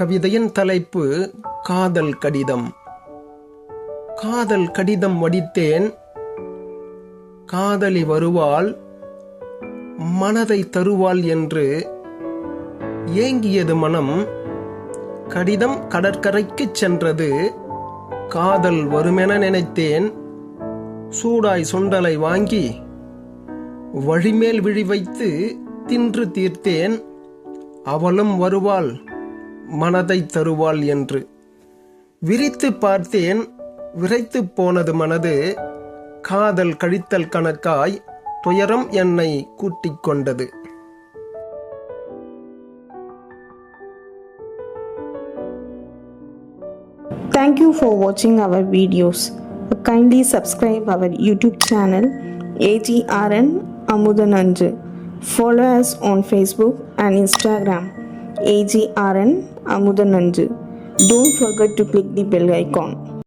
கவிதையின் தலைப்பு காதல் கடிதம். காதல் கடிதம் வடித்தேன். காதலி வருவாள். மனதை தருவாள் என்று ஏங்கியது மனம். கடிதம் கடற்கரைக்குச் சென்றது. காதல் வருமென நினைத்தேன். சூடாய் சுண்டலை வாங்கி வழிமேல் விழி வைத்து தின்று தீர்த்தேன். அவளும் வருவாள். மனதை தருவாள் என்று விரித்து பார்த்தேன் விரைத்து போனது மனது காதல் கழித்தல் கணக்காய் துயரம் என்னை கூட்டிக் கொண்டது Thank you for watching our videos. Kindly subscribe our YouTube channel ATRN Amudananju. Follow us on Facebook and Instagram AGRN Amudananju. Don't forget to click the bell icon.